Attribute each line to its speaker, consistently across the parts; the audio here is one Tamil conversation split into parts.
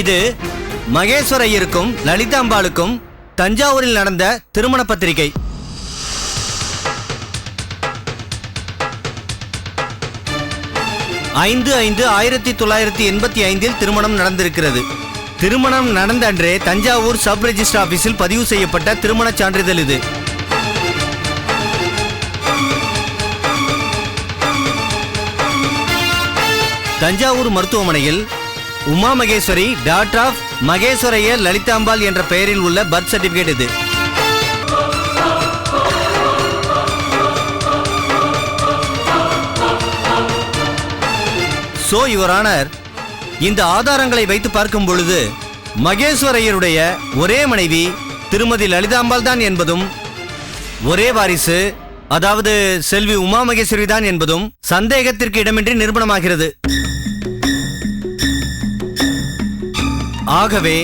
Speaker 1: இது மகேஸ்வர ஐயருக்கும் லலிதாம்பாளுக்கும் தஞ்சாவூரில் நடந்த திருமண பத்திரிகை. ஐந்து ஐந்து ஆயிரத்தி தொள்ளாயிரத்தி எண்பத்தி ஐந்தில் திருமணம் நடந்திருக்கிறது. திருமணம் நடந்த அன்றே தஞ்சாவூர் சப் ரெஜிஸ்டர் ஆபீஸில் பதிவு செய்யப்பட்ட திருமணச் சான்றிதழ் இது. தஞ்சாவூர் மருத்துவமனையில் உமா மகேஸ்வரி டாக்டர் ஆஃப் மகேஸ்வரையர் லலிதாம்பாள் என்ற பெயரில் உள்ள பர்த் சர்டிபிகேட் இது. சோ யுவர் ஆனர் இந்த ஆதாரங்களை வைத்து பார்க்கும் பொழுது மகேஸ்வரையருடைய ஒரே மனைவி திருமதி லலிதாம்பாள் தான் என்பதும் ஒரே வாரிசு அதாவது செல்வி உமா மகேஸ்வரி தான் என்பதும் சந்தேகத்திற்கு இடமின்றி நிரூபணமாகிறது. ஆகவே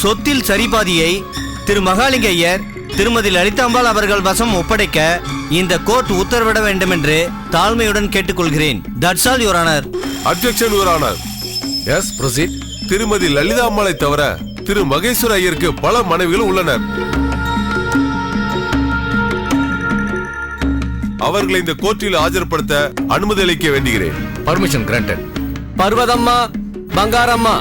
Speaker 1: சொத்தில் சரிபாதியை திரு மகாலிங்க ஐயர் திருமதி லலிதாம்பாள் அவர்கள் வசம் ஒப்படைக்க இந்த கோர்ட் உத்தரவிட வேண்டும் என்று தாழ்மையுடன் கேட்டுக்கொள்கிறேன். That's all your honour
Speaker 2: objection your honour
Speaker 3: yes proceed
Speaker 2: Thirumathi Lalitha அம்மாளை தவிர திரு மகேஸ்வர ஐயருக்கு பல மனைவிகள் உள்ளனர். அவர்களை இந்த கோர்ட்டில் ஆஜர்படுத்த அனுமதி அளிக்க வேண்டுகிறேன்.
Speaker 3: Permission granted
Speaker 4: Parvathamma Bangaramma.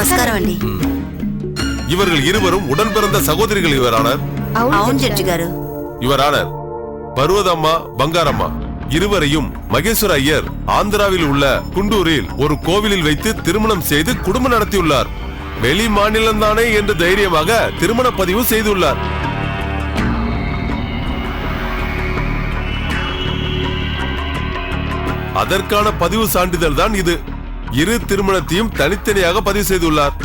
Speaker 5: నమస్కారం అండి
Speaker 2: இவர்கள் இருவரும் உடன் பிறந்த சகோதரிகள் யுவர் ஆனர்
Speaker 5: అవును జడ్జి గారు
Speaker 2: யுவர் ஆனர் பர்வதம்மா பங்காரம்மா இருவரையும் மகேஸ்வர ஐயர் ஆந்திராவில் உள்ள குண்டூரில் ஒரு கோவிலில் வைத்து திருமணம் செய்து குடும்பம் நடத்தியுள்ளார் வெளி மாநிலம்தானே என்று தைரியமாக திருமண பதிவு செய்துள்ளார் அதற்கான பதிவு சான்றிதழ் தான் இது இரு திருமணத்தையும் தனித்தனியாக பதிவு செய்துள்ளார்.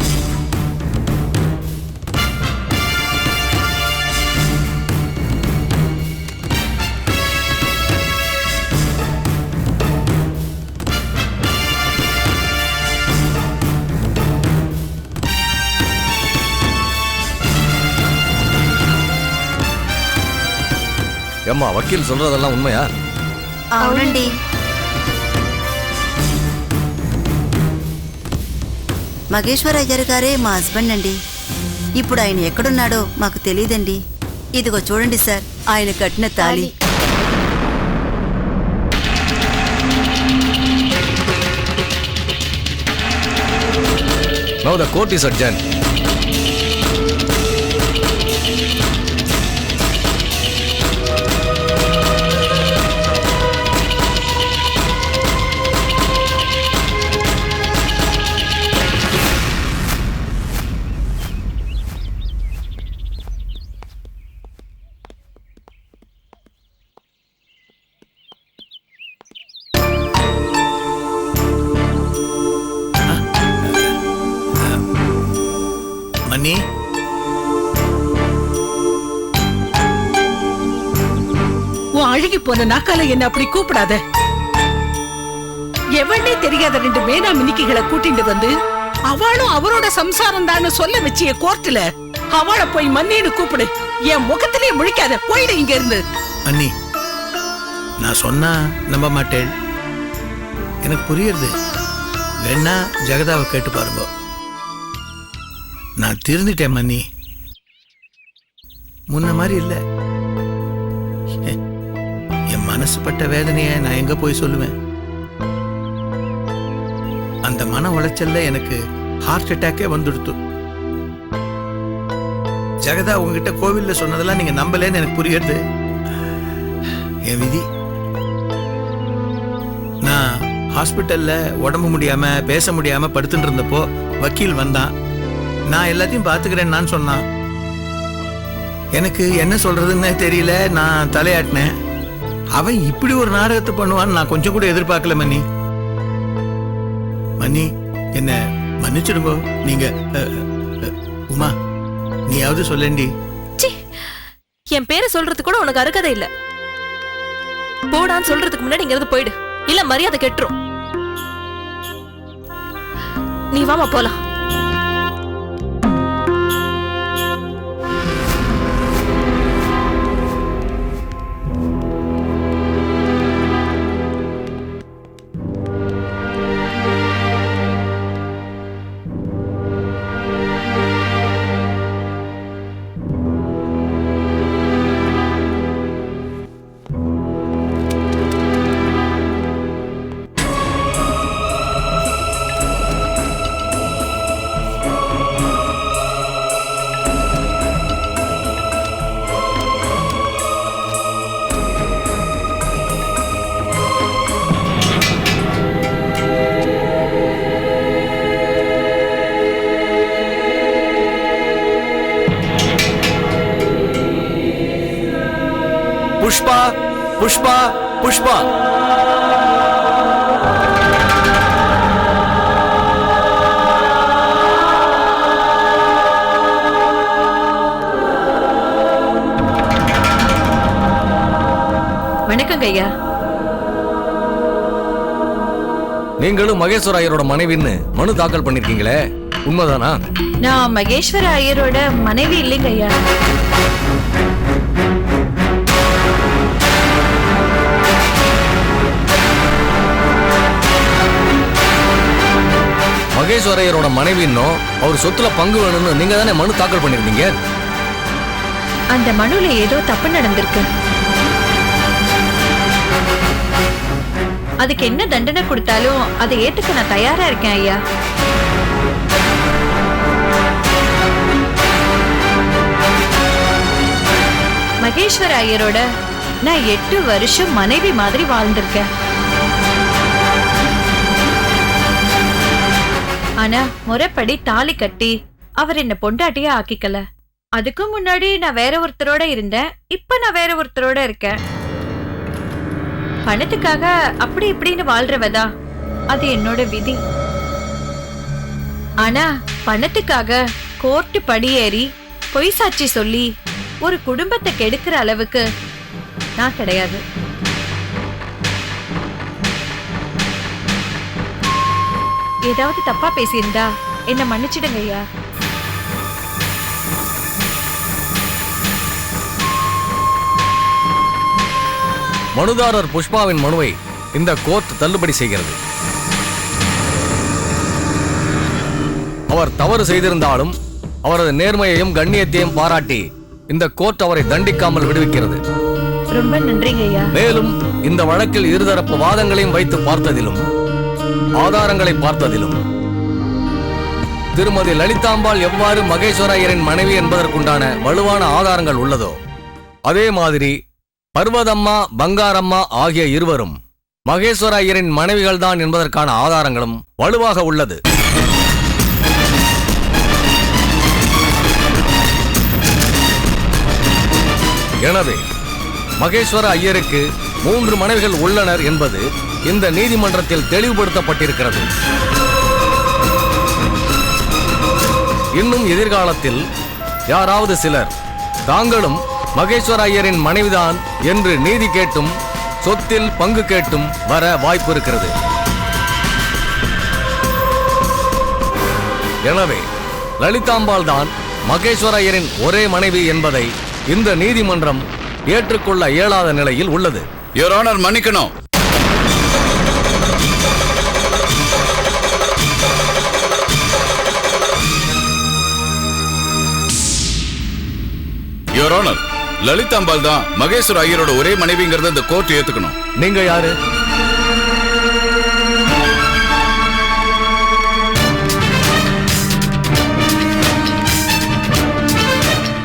Speaker 3: ஏம்மா வக்கீல் சொல்றதெல்லாம் உண்மையா?
Speaker 5: அவனண்டி మగేశ్వర అయ్యారు గారే మా హస్బెండ్ అండి. ఇప్పుడు ఆయన ఎక్కడున్నాడో మాకు తెలియదండి. ఇదిగో చూడండి సార్ ఆయన కట్టిన తాళి.
Speaker 3: Now the court is adjourned.
Speaker 6: மணி
Speaker 7: உன் அழுகி போன நாக்கால என்ன அப்படி கூப்பிடாத? எவனே தெரியாத ரெண்டு மேனா மினிக்கிகளை கூட்டிட்டு வந்து அவளும் அவரோட சம்சாரம் தான் சொல்ல வச்சிய கோர்ட்டுல அவளை போய் மன்னின்னு கூப்பிடு. என் முகத்திலே முழிக்காத போயிடு இங்க இருந்து
Speaker 6: அண்ணி நான் சொன்னா நம்ப மாட்டேன் எனக்கு புரியுறது. வேணா ஜெகதாவை கேட்டு பாருங்க. நான் திருந்துட்டேன் மன்னி. முன்ன மாதிரி இல்லை. என் மனசு பட்ட வேதனையை நான் எங்க போய் சொல்லுவேன்? அந்த மன உளைச்சல்ல எனக்கு ஹார்ட் அட்டாக்கே வந்துடுத்து. ஜெகதா உங்ககிட்ட கோவில்ல சொன்னதெல்லாம் நீங்க நம்பலன்னு எனக்கு புரியுது. என் விதி. நான் ஹாஸ்பிட்டல்ல உடம்பு முடியாம பேச முடியாம படுத்துட்டு இருந்தப்போ வக்கீல் வந்தான். நான் எல்லாத்தையும் பார்த்துக்கிறேன்னு சொன்னான் எனக்கு என்ன சொல்றதுன்னு தெரியல நான் தலையாட்டினேன். அவன் இப்படி ஒரு நாடகத்தை பண்ணுவான்னு நான் கொஞ்சம் கூட எதிர்பார்க்கல மன்னி. மன்னி என்ன மன்னிச்சிடுங்க. நீங்க உமா நீயாவது சொல்லண்டி.
Speaker 8: ச்சீ, என் பேரை சொல்றது கூட உனக்கு அருகதை இல்ல. போடான்னு சொல்றதுக்கு முன்னாடி இங்க இருந்து போயிடு. இல்ல மரியாதை கெட்டுரும். நீ வாமா போலாம்.
Speaker 3: புஷ்பா புஷ்பா.
Speaker 8: வணக்கங்க ஐயா.
Speaker 3: நீங்களும் மகேஸ்வர ஐயரோட மனைவின்னு மனு தாக்கல் பண்ணிருக்கீங்களே. உண்மைதானா?
Speaker 8: நான் மகேஸ்வர ஐயரோட மனைவி இல்லைங்க ஐயா.
Speaker 3: மகேஸ்வர மனைவின்னும் அவர் சொத்துல பங்கு வேணும்னு நீங்க தானே மனு தாக்கல் பண்ணிருந்தீங்க
Speaker 8: அந்த மனுல ஏதோ தப்பு நடந்திருக்கு. அதுக்கு என்ன தண்டனை கொடுத்தாலும் அதை ஏத்துக்க நான் தயாரா இருக்கேன் ஐயா. மகேஸ்வர ஐயரோட நான் எட்டு வருஷம் மனைவி மாதிரி வாழ்ந்திருக்கேன். ஆனா முறைப்படி தாலி கட்டி அவர் என்ன பொண்டாட்டியா ஆக்கிக்கல. அதுக்கு முன்னாடி நான் வேற ஒருத்தரோட இருந்தேன். இப்ப நான் வேற ஒருத்தரோட இருக்கேன். பணத்துக்காக அப்படி இப்படின்னு வாழ்றவதா? அது என்னோட விதி. ஆனா பணத்துக்காக கோர்ட்டு படியேறி பொய் சாட்சி சொல்லி ஒரு குடும்பத்தை கெடுக்கிற அளவுக்கு நான் கிடையாது. ஏதாவது தப்பா பேசியிருந்தா என்ன மன்னிச்சிடுங்க ஐயா.
Speaker 3: மனுதாரர் புஷ்பாவின் மனுவை இந்த கோர்ட் தள்ளுபடி செய்கிறது. அவர் தவறு செய்திருந்தாலும் அவரது நேர்மையையும் கண்ணியத்தையும் பாராட்டி இந்த கோர்ட் அவரை தண்டிக்காமல் விடுவிக்கிறது. மேலும் இந்த வழக்கில் இருதரப்பு வாதங்களையும் வைத்து பார்த்ததிலும் ஆதாரங்களை பார்த்ததிலும் திருமதி லலிதாம்பாள் எவ்வாறு மகேஸ்வர ஐயரின் மனைவி என்பதற்குண்டான வலுவான ஆதாரங்கள் உள்ளதோ அதே மாதிரி பர்வதம்மா பங்காரம்மா ஆகிய இருவரும் மகேஸ்வர ஐயரின் மனைவிகள்தான் என்பதற்கான ஆதாரங்களும் வலுவாக உள்ளது. எனவே மகேஸ்வர ஐயருக்கு மூன்று மனைவிகள் உள்ளனர் என்பது இந்த நீதிமன்றத்தில் தெளிவுபடுத்தப்பட்டிருக்கிறது. இன்னும் எதிர்காலத்தில் யாராவது சிலர் தாங்களும் மகேஸ்வர ஐயரின் மனைவிதான் என்று நீதி கேட்டும் சொத்தில் பங்கு கேட்டும் வர வாய்ப்பு இருக்கிறது. எனவே லலிதாம்பாள் தான் மகேஸ்வர ஐயரின் ஒரே மனைவி என்பதை இந்த நீதிமன்றம் ஏற்றுக்கொள்ள இயலாத நிலையில் உள்ளது.
Speaker 9: யுவர் ஆனர் மன்னிக்கணும். யுவர் ஆனர் லலிதாம்பாள் தான் மகேஸ்வர ஐயரோட ஒரே மனைவிங்கிறத இந்த கோர்ட் ஏத்துக்கணும்
Speaker 3: நீங்க யாரு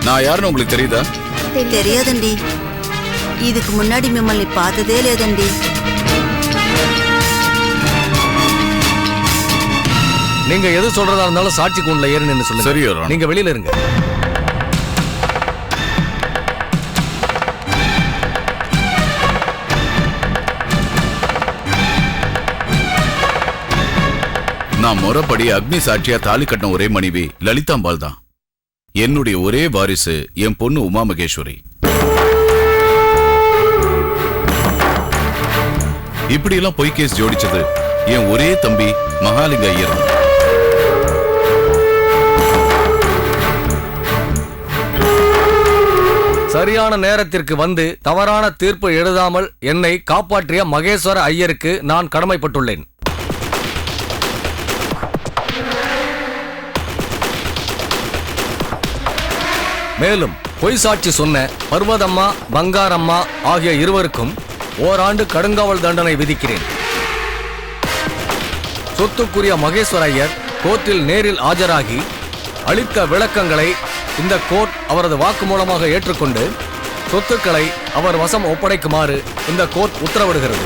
Speaker 9: நான் யாருன்னு உங்களுக்கு தெரியுதா
Speaker 5: తెలియదండి இதுக்கு முன்னாடி మిమ్మల్ని பார்த்ததே లేదండి
Speaker 3: நீங்க எது சொல்றதா இருந்தாலும் சாட்சி கூண்டுல ஏறு நின்னு
Speaker 9: சரி,
Speaker 3: சொல்லுங்க
Speaker 9: Your Honor.
Speaker 3: நீங்க வெளியில இருங்க
Speaker 9: நான் முறப்படி அக்னி சாட்சியா தாலி கட்டின ஒரே மனைவி லலிதாம்பாள் தான். என்னுடைய ஒரே வாரிசு என் பொண்ணு உமா மகேஸ்வரி. இப்படியெல்லாம் பொய் கேஸ் ஜோடிச்சது என் ஒரே தம்பி மகாலிங்க ஐயர்.
Speaker 3: சரியான நேரத்திற்கு வந்து தவறான தீர்ப்பு எழுதாமல் என்னை காப்பாற்றிய மகேஸ்வர ஐயருக்கு நான் கடமைப்பட்டுள்ளேன். மேலும் பொய் சாட்சி சொன்ன பர்வதம்மா பங்காரம்மா ஆகிய இருவருக்கும் ஓராண்டு கடுங்காவல் தண்டனை விதிக்கிறேன். சொத்துக்குரிய மகேஸ்வர ஐயர் கோர்ட்டில் நேரில் ஆஜராகி அளித்த விளக்கங்களை இந்த கோர்ட் அவரது வாக்குமூலமாக ஏற்றுக்கொண்டு சொத்துக்களை அவர் வசம் ஒப்படைக்குமாறு இந்த கோர்ட் உத்தரவிடுகிறது.